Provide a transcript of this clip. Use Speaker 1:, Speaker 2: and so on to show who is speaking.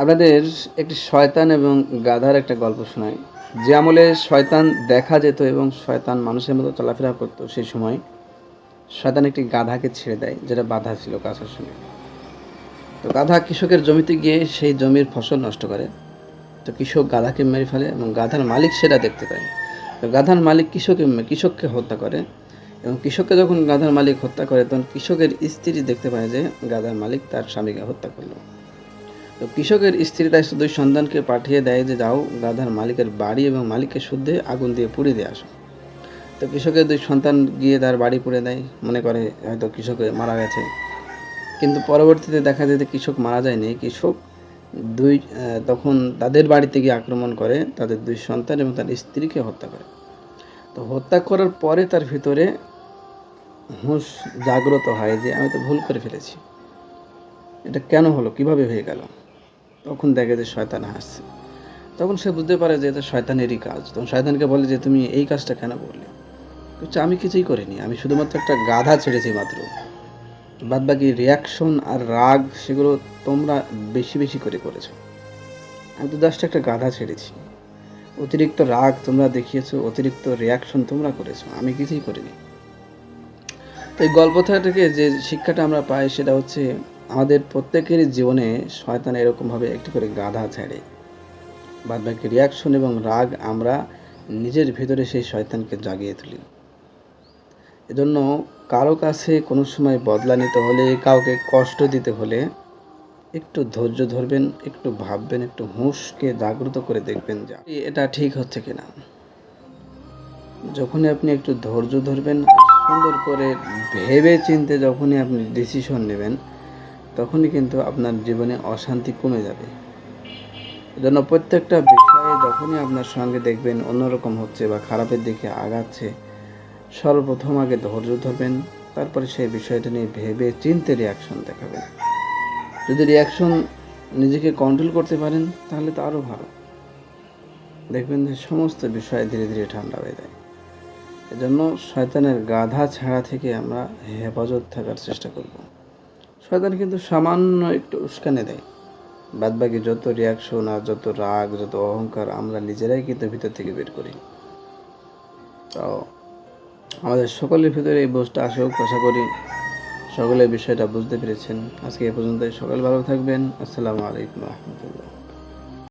Speaker 1: আপনাদের একটি শয়তান এবং গাধার একটা গল্প শোনাই। যে আমলে শয়তান দেখা যেত এবং শয়তান মানুষের মতো চলাফেরা করতো সেই সময়, শয়তান একটি গাধাকে ছেড়ে দেয়, যেটা বাধা ছিল গাছের সঙ্গে। তো গাধা কৃষকের জমিতে গিয়ে সেই জমির ফসল নষ্ট করে। তো কৃষক গাধাকে মেরে ফেলে এবং গাধার মালিক সেটা দেখতে পায়। তো গাধার মালিক কৃষকে, কৃষককে হত্যা করে এবং কৃষককে যখন গাধার মালিক হত্যা করে, তখন কৃষকের স্ত্রী দেখতে পায় যে গাধার মালিক তার স্বামীকে হত্যা করল। তো কৃষকের স্ত্রী তাই দুই সন্তানকে পাঠিয়ে দেয় যে যাও গাধার মালিকের বাড়ি এবং মালিকের শুদ্ধে আগুন দিয়ে পুড়িয়ে দিয়ে আসো। তো কৃষকের দুই সন্তান গিয়ে তার বাড়ি পুড়ে দেয়। মনে করে হয়তো কৃষকে মারা গেছে। কিন্তু পরবর্তীতে দেখা যায় যে কৃষক মারা যায়নি। কৃষক দুই তখন তাদের বাড়িতে গিয়ে আক্রমণ করে, তাদের দুই সন্তান এবং তার স্ত্রীকে হত্যা করে। তো হত্যা করার পরে তার ভিতরে হুঁশ জাগ্রত হয় যে, আমি তো ভুল করে ফেলেছি। এটা কেন হলো? কীভাবে হয়ে গেল? তখন দেখে যে শয়তান হাসছে। তখন সে বুঝতে পারে যে এটা শয়তানেরই কাজ। তখন শয়তানকে বলে যে, তুমি এই কাজটা কেন করলে? বলছে, আমি কিছুই করিনি। আমি শুধুমাত্র একটা গাধা ছেড়েছি মাত্র। বাদ বাকি রিয়াকশন আর রাগ, সেগুলো তোমরা বেশি বেশি করে করেছ। আমি তো জাস্ট একটা গাধা ছেড়েছি। অতিরিক্ত রাগ তোমরা দেখিয়েছো, অতিরিক্ত রিয়াকশন তোমরা করেছ। আমি কিছুই করিনি। তো এই গল্প থেকে যে শিক্ষাটা আমরা পাই, সেটা হচ্ছে আমাদের প্রত্যেকেরই জীবনে শয়তান এরকমভাবে একটি করে গাধা ছাড়ে। বাদ বাকি রিয়াকশন এবং রাগ আমরা নিজের ভিতরে সেই শয়তানকে জাগিয়ে তুলি। এজন্য কারও কাছে কোনো সময় বদলা নিতে হলে, কাউকে কষ্ট দিতে হলে একটু ধৈর্য ধরবেন, একটু ভাববেন, একটু হুঁশকে জাগ্রত করে দেখবেন যে এটা ঠিক হচ্ছে কিনা। যখনই আপনি একটু ধৈর্য ধরবেন, সুন্দর করে ভেবে চিনতে যখনই আপনি ডিসিশন নেবেন তখনই কিন্তু আপনার জীবনে অশান্তি কমে যাবে। এজন্য প্রত্যেকটা বিষয়ে যখনই আপনার সঙ্গে দেখবেন অন্যরকম হচ্ছে বা খারাপের দিকে আগাচ্ছে, সর্বপ্রথম আগে ধৈর্য ধরবেন, তারপরে সেই বিষয়টা নিয়ে ভেবে চিনতে রিয়াকশন দেখাবেন। যদি রিয়াকশন নিজেকে কন্ট্রোল করতে পারেন, তাহলে তো আরও ভালো। দেখবেন যে সমস্ত বিষয় ধীরে ধীরে ঠান্ডা হয়ে যায়। এজন্য শয়তানের গাধা ছাড়া থেকে আমরা হেফাজত থাকার চেষ্টা করব। শয়তান কিন্তু সামান্য একটু উস্কানে দেয়। বাদবাকি যত রিয়াকশন আর যত রাগ, যত অহংকার আমরা নিজেরাই কিন্তু ভিতর থেকে বের করি। তো আমাদের সকলের ভিতরে এই বোঝটা আসুক, আশা করি সকলে বিষয়টা বুঝতে পেরেছেন। আজকে এ পর্যন্তই। সকাল ভালো থাকবেন। আসসালামু আলাইকুম রহমতুল্লাহ।